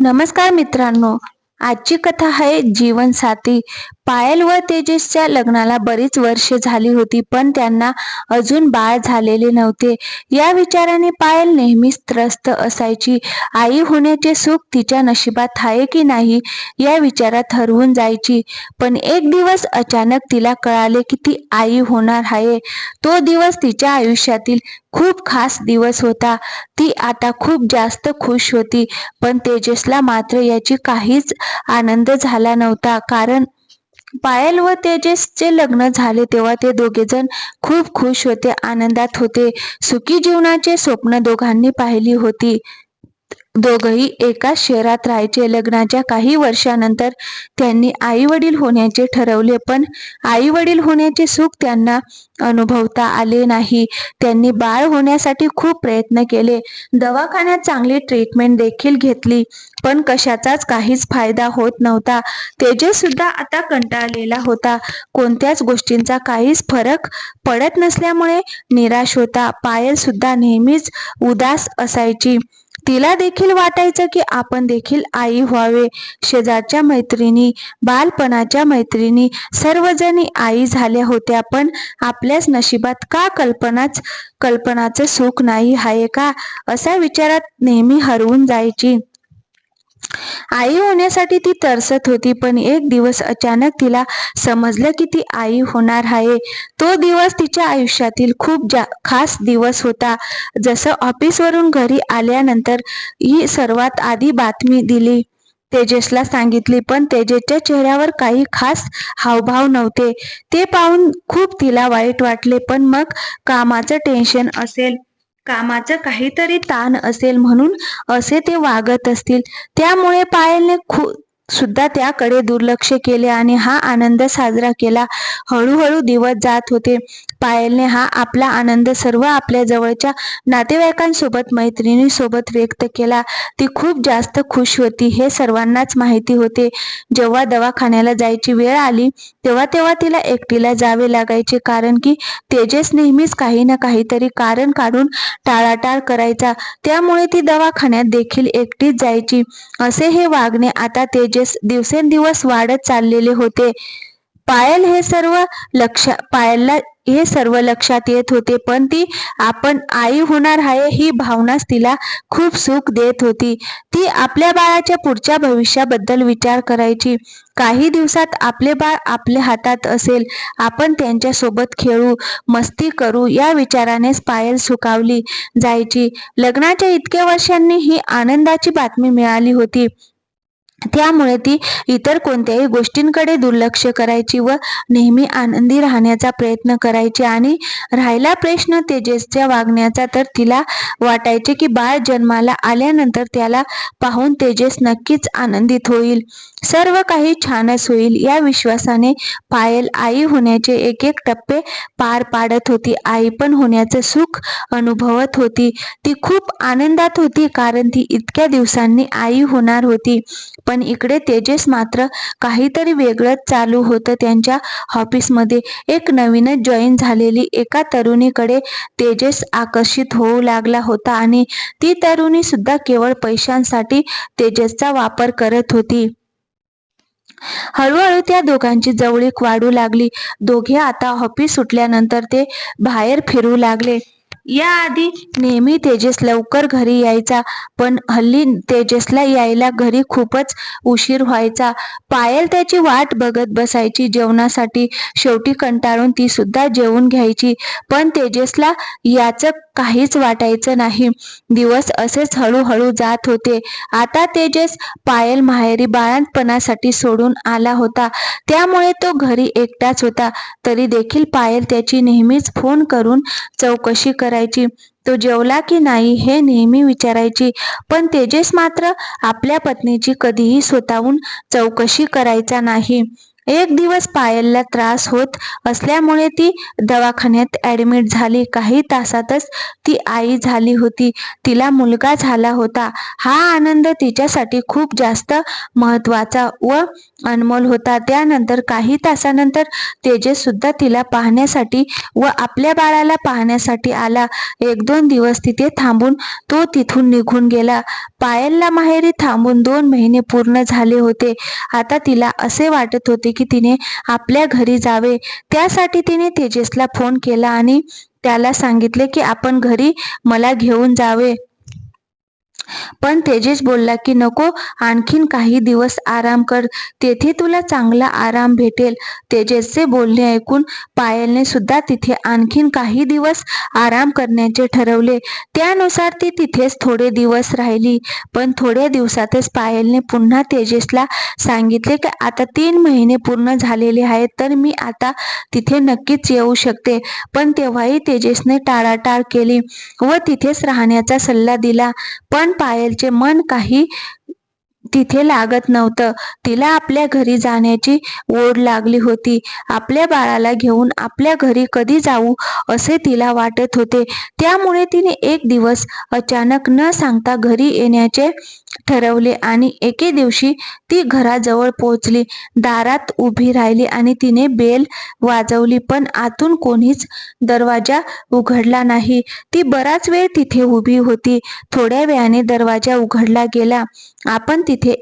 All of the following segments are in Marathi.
नमस्कार मित्रांनो आजची कथा आहे जीवनसाथी पायल व तेजसच्या लग्नाला बरीच वर्षे झाली होती पण त्यांना अजून बाळ झालेले नव्हते. या विचाराने पायल नेहमीच त्रस्त असायची. आई होण्याचे सुख तिच्या नशिबात आहे की नाही या विचारात हरवून जायची. पण एक दिवस अचानक तिला कळाले की ती आई होणार आहे. तो दिवस तिच्या आयुष्यातील खूप खास दिवस होता. ती आता खूप जास्त खुश होती पण तेजसला मात्र याची काहीच आनंद झाला नव्हता. कारण पायल व तेजसचे लग्न झाले तेव्हा ते दोघेजण खूप खुश होते आनंदात होते. सुखी जीवनाचे स्वप्न दोघांनी पाहिली होती. दोघही एकाच शहरात राहायचे. लग्नाच्या काही वर्षानंतर त्यांनी आई वडील होण्याचे ठरवले पण आई वडील होण्याचे सुख त्यांना अनुभवता आले नाही. त्यांनी बाळ होण्यासाठी खूप प्रयत्न केले. दवाखान्यात चांगली ट्रीटमेंट देखील घेतली पण कशाचाच काहीच फायदा होत नव्हता. तेजस सुद्धा आता कंटाळलेला होता. कोणत्याच गोष्टींचा काहीच फरक पडत नसल्यामुळे निराश होता. पायल सुद्धा नेहमीच उदास असायची. तिला देखील वाटायचं की आपण देखील आई व्हावे. शेजारच्या मैत्रिणी बालपणाच्या मैत्रिणी सर्वजणी आई झाल्या होत्या पण आपल्याच नशिबात का कल्पनाच कल्पनाचं सुख नाही आहे का? असा विचारात नेहमी हरवून जायची. आई होण्यासाठी ती तरसत होती पण एक दिवस अचानक तिला समजलं की ती आई होणार आहे. तो दिवस तिच्या आयुष्यातील खूप जा खास दिवस होता. जसं ऑफिसवरून घरी आल्यानंतर ही सर्वात आधी बातमी दिली. तेजसला सांगितली पण तेजेसच्या चेहऱ्यावर काही खास हावभाव नव्हते. ते पाहून खूप तिला वाईट वाटले पण मग कामाचं टेन्शन असेल. कामाचं काहीतरी ताण असेल म्हणून असे ते वागत असतील. त्यामुळे पायलने खू सुद्धा त्याकडे दुर्लक्ष केले आणि हा आनंद साजरा केला. हळूहळू दिवस जात होते. पायलने हा आपला आनंद सर्व आपल्या जवळच्या नातेवाईकांसोबत मैत्रिणीसोबत व्यक्त केला. ती खूप जास्त खुश होती हे सर्वांनाच माहिती होते. जेव्हा दवाखान्याला जायची वेळ आली तेव्हा तेव्हा तिला एकटीला जावे लागायचे कारण की तेजस नेहमीच काही ना काहीतरी कारण काढून टाळाटाळ करायचा. त्यामुळे ती दवाखान्यात देखील एकटीच जायची. असे हे वागणे आता तेज तेजस दिवसेंदिवस वाढत चाललेले होते. पायल हे सर्व लक्ष पायलला हे सर्व लक्षात येत होते पण ती आपण आई होणार आहे ही भावनाच तिला खूप सुख देत होती. ती आपल्या बाळाच्या पुढच्या भविष्याबद्दल विचार करायची. काही दिवसात आपले बाळ आपल्या हातात असेल आपण त्यांच्यासोबत खेळू मस्ती करू या विचारानेच पायल सुकावली जायची. लग्नाच्या इतक्या वर्षांनी ही आनंदाची बातमी मिळाली होती. त्यामुळे ती इतर कोणत्याही गोष्टींकडे दुर्लक्ष करायची व नेहमी आनंदी राहण्याचा प्रयत्न करायची. आणि राहिला प्रश्न तेजसच्या वागण्याचा तर तिला वाटायचे की बाळ जन्माला आल्यानंतर त्याला पाहून तेजस नक्कीच आनंदित होईल. सर्व काही छानच होईल. या विश्वासाने पायल आई होण्याचे एक एक टप्पे पार पाडत होती. आई पण होण्याचं सुख अनुभवत होती. ती खूप आनंदात होती कारण ती इतक्या दिवसांनी आई होणार होती. पण इकडे तेजस मात्र काहीतरी वेगळंच चालू होतं त्यांच्या ऑफिसमध्ये एक नवीनच जॉईन झालेली एका तरुणीकडे तेजस आकर्षित होऊ लागला होता आणि ती तरुणी सुद्धा केवळ पैशांसाठी तेजसचा वापर करत होती. हळूहळू त्या दोघांची जवळीक वाढू लागली. दोघे आता ऑफिस सुटल्यानंतर ते बाहेर फिरू लागले. याआधी नेहमी तेजस लवकर घरी यायचा पण हल्ली तेजसला यायला घरी खूपच उशीर व्हायचा. पायल त्याची वाट बघत बसायची जेवणासाठी शेवटी कंटाळून ती सुद्धा जेवून घ्यायची. पण तेजसला याचं काहीच वाटायचं नाही. दिवस असेच हळूहळू जात होते. आता तेजस पायल माहेरी बाळंतपणासाठी सोडून आला होता. त्यामुळे तो घरी एकटाच होता. तरी देखील पायल त्याची नेहमीच फोन करून चौकशी करायची. तो जेवला की नाही हे नेहमी विचारायची. पण तेजस मात्र आपल्या पत्नीची कधीही स्वतःहून चौकशी करायचा नाही. एक दिवस पायलला त्रास होत असल्यामुळे ती दवाखान्यात ऍडमिट झाली. काही तासातच ती आई झाली होती. तिला मुलगा झाला होता. हा आनंद तिच्यासाठी खूप जास्त महत्त्वाचा व अनमोल होता. त्यानंतर काही तासानंतर तेजस सुद्धा तिला पाहण्यासाठी व आपल्या बाळाला पाहण्यासाठी आला. एक दोन दिवस तिथे थांबून तो तिथून निघून गेला. पायलला माहेरी थांबून दोन महिने पूर्ण झाले होते. आता तिला असे वाटत होते की तिने आपल्या घरी जावे. त्यासाठी तिने तेजसला फोन केला आणि त्याला सांगितले की आपण घरी मला घेऊन जावे. पण तेजेस बोलला की नको आणखीन काही दिवस आराम कर. तेथे तुला चांगला आराम भेटेल. तेजेसचे बोलणे ऐकून पायलने सुद्धा तिथे आणखीन काही दिवस आराम करण्याचे ठरवले. त्यानुसार ती तिथेच थोडे दिवस राहिली. पण थोड्या दिवसातच पायलने पुन्हा तेजेसला सांगितले की आता तीन महिने पूर्ण झालेले आहेत तर मी आता तिथे नक्कीच येऊ शकते. पण तेव्हाही तेजेसने टाळाटाळ केली व तिथेच राहण्याचा सल्ला दिला. पण पायलचे मन काही तिथे लागत नव्हतं. तिला आपल्या घरी जाण्याची ओढ लागली होती. आपल्या बाळाला घेऊन आपल्या घरी कधी जाऊ असे तिला वाटत होते. त्यामुळे तिने एक दिवस अचानक न सांगता घरी येण्याचे ठरवले आणि एके दिवशी ती घराजवळ पोहोचली. दारात उभी राहिली आणि तिने बेल वाजवली पण आतून कोणीच दरवाजा उघडला नाही. ती बराच वेळ तिथे उभी होती. थोड्या वेळाने दरवाजा उघडला गेला. आपण तिथे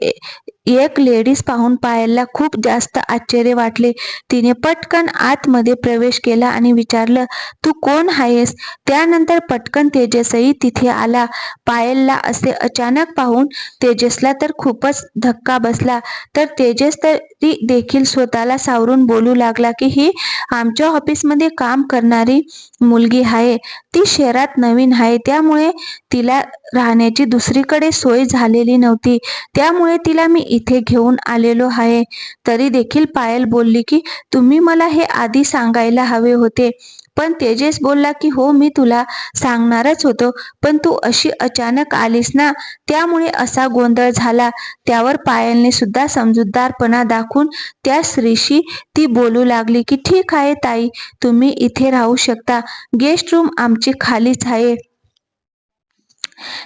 एक लेडीज पाहून पायलला खूप जास्त आश्चर्य वाटले. तिने पटकन आतमध्ये प्रवेश केला आणि विचारलं तू कोण आहेस? त्यानंतर पटकन तेजसही तिथे आला. पायलला असे अचानक पाहून तेजसला तर खूपच धक्का बसला. तर तेजस तरी देखील स्वतःला सावरून बोलू लागला की ही आमच्या ऑफिसमध्ये काम करणारी मुलगी आहे. ती शहरात नवीन आहे. त्यामुळे तिला राहण्याची दुसरीकडे सोय झालेली नव्हती. त्यामुळे तिला मी इथे घेऊन आलेलो आहे. तरी देखील पायल बोलली की तुम्ही मला हे आधी सांगायला हवे होते. पण तेजेस बोलला की हो मी तुला सांगणारच होतो. पण तू अशी अचानक आलीस ना त्यामुळे असा गोंधळ झाला. त्यावर पायलने सुद्धा समजूतदारपणा दाखवून त्या स्त्रीशी ती बोलू लागली की ठीक आहे ताई तुम्ही इथे राहू शकता. गेस्ट रूम आमची खालीच आहे.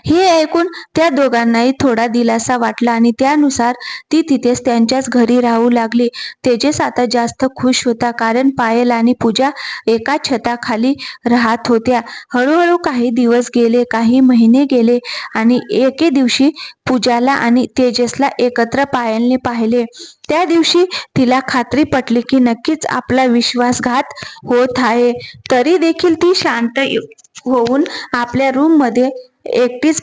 हे ऐकून त्या दोघांनाही थोडा दिलासा वाटला आणि त्यानुसार ती तिथेच त्यांच्याच घरी राहू लागली. तेजस आता जास्त खुश होता कारण पायल आणि पूजा एका छताखाली राहत होत्या. हळूहळू काही दिवस गेले काही महिने गेले आणि एके दिवशी पूजाला आणि तेजसला एकत्र पायलने पाहिले. त्या दिवशी तिला खात्री पटली की नक्कीच आपला विश्वासघात होत आहे. तरी देखील ती शांत होऊन आपल्या रूममध्ये एकटीच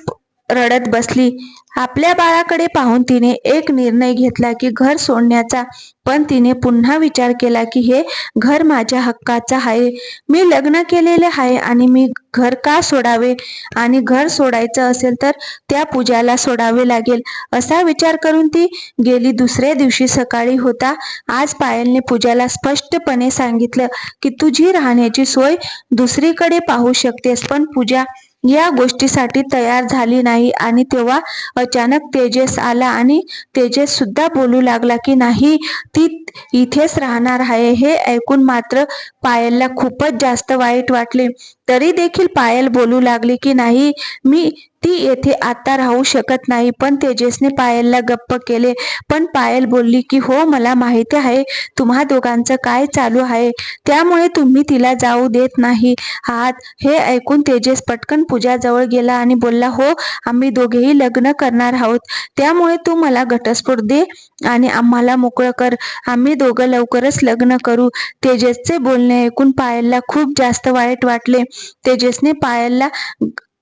रडत बसली. आपल्या बाळाकडे पाहून तिने एक निर्णय घेतला की घर सोडण्याचा. पण तिने पुन्हा विचार केला की हे घर माझ्या हक्काचं आहे. मी लग्न केलेले आहे आणि मी घर का सोडावे? आणि घर सोडायचं असेल तर त्या पूजाला सोडावे लागेल असा विचार करून ती गेली. दुसऱ्या दिवशी सकाळी होता. आज पायलने पूजाला स्पष्टपणे सांगितलं की तुझी राहण्याची सोय दुसरीकडे पाहू शकतेस पण पूजा या गोष्टीसाठी तयार झाली नाही आणि तेव्हा अचानक तेजस आला आणि तेजस सुद्धा बोलू लागला की नाही ती इथेच राहणार आहे. हे ऐकून मात्र पायलला खूपच जास्त वाईट वाटले. तरी देखील पायल बोलू लागली की नाही मी ती येथे आता राहू शकत नाही. पण तेजसने पायलला गप्प केले. पण पायल बोलली की हो मला माहिती आहे तुम्हा दोघांचं काय चालू आहे. त्यामुळे तुम्ही तिला जाऊ देत नाही आहात. हे ऐकून तेजस पटकन पूजाजवळ गेला आणि बोलला हो आम्ही दोघेही लग्न करणार आहोत. त्यामुळे तू मला घटस्फोट दे आणि आम्हाला मोकळं कर. आम्ही दोघं लवकरच लग्न करू. तेजसचे बोलणे ऐकून पायलला खूप जास्त वाईट वाटले. तेजसने पायाला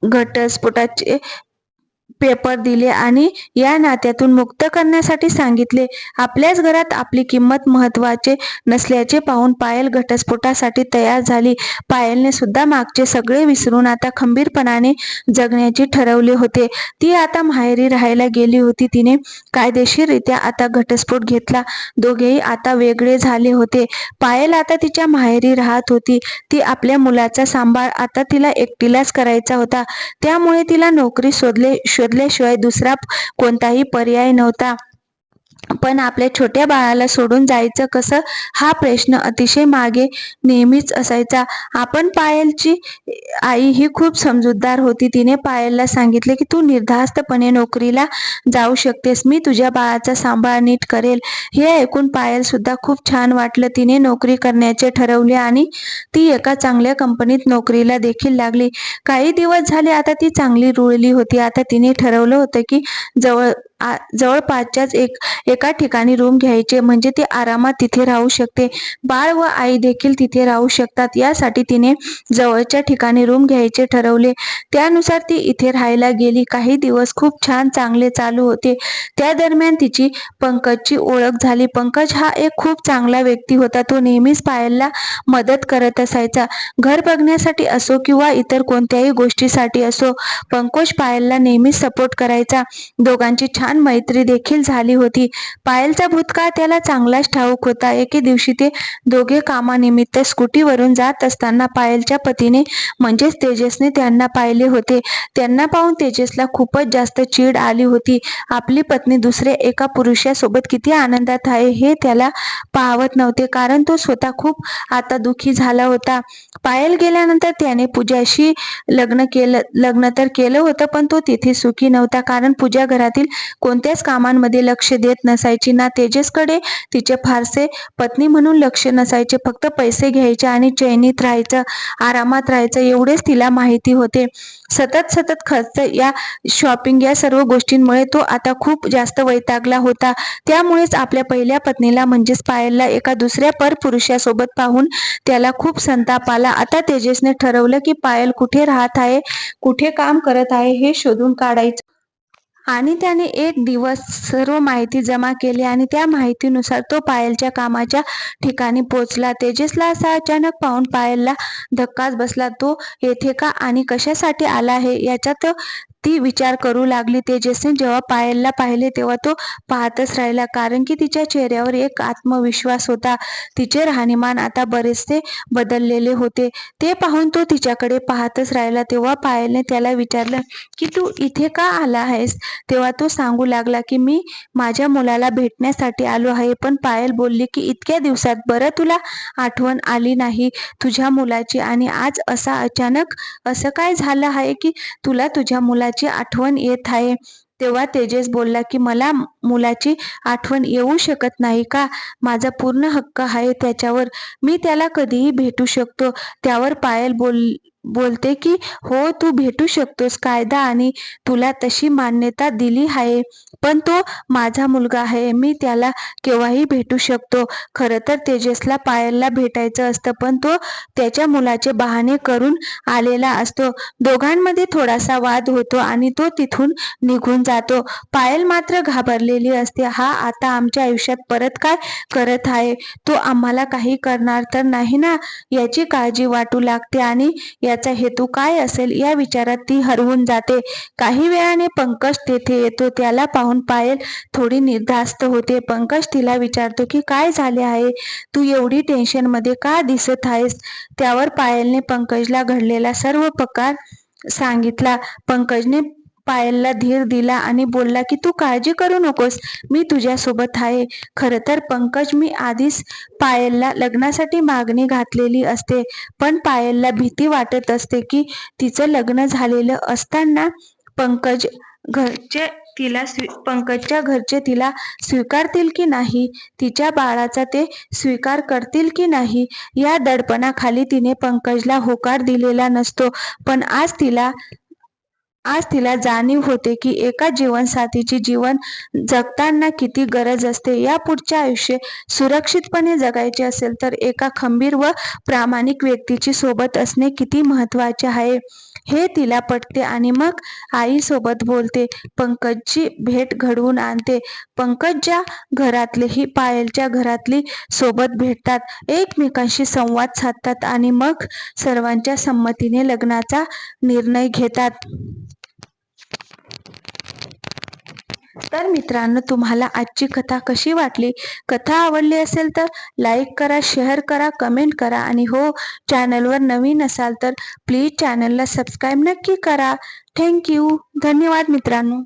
घटस्फोटाचे पेपर दिले आणि या नात्यातून मुक्त करण्यासाठी सांगितले. आपल्याच घरात आपली किंमत महत्त्वाचे नसल्याचे पाहून पायल घटस्फोटासाठी तयार झाली. पायलने सुद्धा मागचे सगळे विसरून आता खंबीरपणाने जगण्याचे ठरवले होते. ती आता माहेरी राहायला गेली होती. तिने कायदेशीररित्या आता घटस्फोट घेतला. दोघेही आता वेगळे झाले होते. पायल आता तिच्या माहेरी राहत होती. ती आपल्या मुलाचा सांभाळ आता तिला एकटीलाच करायचा होता. त्यामुळे तिला नोकरी शोधले शोधल्याशिवाय दुसरा कोणताही पर्याय नव्हता. पण आपल्या छोट्या बाळाला सोडून जायचं कसं? हा प्रश्न अतिशय मागे नेहमीच असायचा. आपण पायलची आई ही खूप समजूतदार होती. तिने पायलला सांगितले की तू निर्धास्तपणे नोकरीला जाऊ शकतेस. मी तुझ्या बाळाचा सांभाळ नीट करेल. हे ऐकून पायल सुद्धा खूप छान वाटलं. तिने नोकरी करण्याचे ठरवले आणि ती एका चांगल्या कंपनीत नोकरीला देखील लागली. काही दिवस झाले आता ती चांगली रुळली होती. आता तिने ठरवलं होतं की जवळ जवळपासच्याच एक एका ठिकाणी रूम घ्यायचे म्हणजे ती आरामात तिथे राहू शकते. बाळ व आई देखील तिथे राहू शकतात. यासाठी तिने जवळच्या ठिकाणी रूम घ्यायचे ठरवले. त्यानुसार ती इथे राहायला गेली. काही दिवस खूप छान चांगले चालू होते. त्या दरम्यान तिची पंकजची ओळख झाली. पंकज हा एक खूप चांगला व्यक्ती होता. तो नेहमीच पायलला मदत करत असायचा. घर बघण्यासाठी असो किंवा इतर कोणत्याही गोष्टीसाठी असो पंकज पायलला नेहमीच सपोर्ट करायचा. दोघांची छान मैत्री देखील झाली होती. पायलचा भूतकाळ त्याला चांगलाच ठाऊक होता. एके दिवशी ते दोघे कामानिमित्त स्कूटीवरून जात असताना पायलच्या पतीने म्हणजेच तेजसने त्यांना पाहिले होते. त्यांना पाहून तेजसला खूपच जास्त चीड आली होती. आपली पत्नी दुसऱ्या एका पुरुषासोबत किती आनंदात आहे हे त्याला पाहवत नव्हते कारण तो स्वतः खूप आता दुखी झाला होता. पायल गेल्यानंतर त्याने पूजाशी लग्न केलं लग्न तर केलं होतं पण तो तिथे सुखी नव्हता कारण पूजा घरातील कोणत्याच कामांमध्ये लक्ष देत नसायची. ना तेजसकडे तिचे फारसे पत्नी म्हणून लक्ष नसायचे. फक्त पैसे घ्यायचे आणि चैनीत राहायचं आरामात राहायचं एवढेच तिला माहिती होते. सतत सतत खर्च या शॉपिंग या सर्व गोष्टींमुळे तो आता खूप जास्त वैतागला होता. त्यामुळेच आपल्या पहिल्या पत्नीला म्हणजेच पायलला एका दुसऱ्या परपुरुषासोबत पाहून त्याला खूप संताप आला. आता तेजसने ठरवलं की पायल कुठे राहत आहे कुठे काम करत आहे हे शोधून काढायचं. आणि त्याने एक दिवस सर्व माहिती जमा केली आणि त्या माहितीनुसार तो पायलच्या कामाच्या ठिकाणी पोचला तेजसला असा अचानक पाहून पायलला धक्काच बसला तो येथे का आणि कशासाठी आला आहे याच्यात ती विचार करू लागली. तेजसने जेव्हा पायलला पाहिले तेव्हा तो पाहतच राहिला कारण की तिच्या चेहऱ्यावर एक आत्मविश्वास होता. तिचे राहणीमान आता बरेचसे बदललेले होते. ते पाहून तो तिच्याकडे पाहतच राहिला. तेव्हा पायलने त्याला विचारलं की तू इथे का आला आहेस? तेव्हा तो सांगू लागला की मी माझ्या मुलाला भेटण्यासाठी आलो आहे पण पायल बोलली की इतक्या दिवसात बरं तुला आठवण आली नाही तुझ्या मुलाची आणि आज असा अचानक असं काय झालं आहे की तुला तुझ्या मुलाची आठवण येत आहे? तेव्हा तेजस बोलला की मला मुलाची आठवण येऊ शकत नाही का? माझा पूर्ण हक्क आहे त्याच्यावर. मी त्याला कधीही भेटू शकतो. त्यावर पायल बोल बोलते की हो तू भेटू शकतोस कायदा आणि तुला तशी मान्यता दिली आहे पण तो माझा मुलगा आहे मी त्याला केव्हाही भेटू शकतो. खरं तर तेजसला पायलला भेटायचं असतं पण तो त्याच्या मुलाचे बहाणे करून आलेला असतो. दोघांमध्ये थोडासा वाद होतो आणि तो तिथून निघून जातो. पायल मात्र घाबरलेली असते हा आता आमच्या आयुष्यात परत काय करत आहे? तो आम्हाला काही करणार तर नाही ना? याची काळजी वाटू लागते आणि याचा हेतू काय असेल या विचारात ती हरवून जाते. काही वेळाने पंकज तेथे येतो त्याला पाहून पायल थोडी निर्धास्त होते. पंकज तिला विचारतो की काय झाले आहे? तू एवढी टेन्शनमध्ये का दिसत आहेस? त्यावर पायलने पंकजला घडलेला सर्व प्रकार सांगितला. पंकजने पायलला धीर दिला आणि बोलला की तू काळजी करू नकोस. मी तुझ्यासोबत आहे. खरं तर पंकज मी आधीच पायलला लग्नासाठी मागणी घातलेली असते. पण पायलला भीती वाटत असते की तिचं लग्न झालेलं असताना पंकज घरचे तिला स्वी पंकजच्या घरचे तिला स्वीकारतील की नाही? तिच्या बाळाचा ते स्वीकार करतील की नाही? या दडपणाखाली तिने पंकजला होकार दिलेला नसतो. पण आज तिला आज तिला जाणीव होते की एका जीवनसाथीची जीवन जगताना किती गरज असते. या पुढचे आयुष्य सुरक्षितपणे जगायचे असेल तर एका खंबीर व प्रामाणिक व्यक्तीची सोबत असणे किती महत्त्वाचे आहे. हे तिला पटते आणि मग आईसोबत बोलते. पंकजची भेट घडवून आणते. पंकजच्या घरातलेही पायलच्या घरातली सोबत भेटतात. एकमेकांशी संवाद साधतात आणि मग सर्वांच्या संमतीने लग्नाचा निर्णय घेतात. तर मित्रांनो तुम्हाला आजची कथा कशी वाटली? कथा आवडली असेल तर लाईक करा शेअर करा कमेंट करा आणि हो चॅनलवर नवीन असाल तर प्लीज चॅनलला सबस्क्राईब नक्की करा. थँक्यू धन्यवाद मित्रांनो.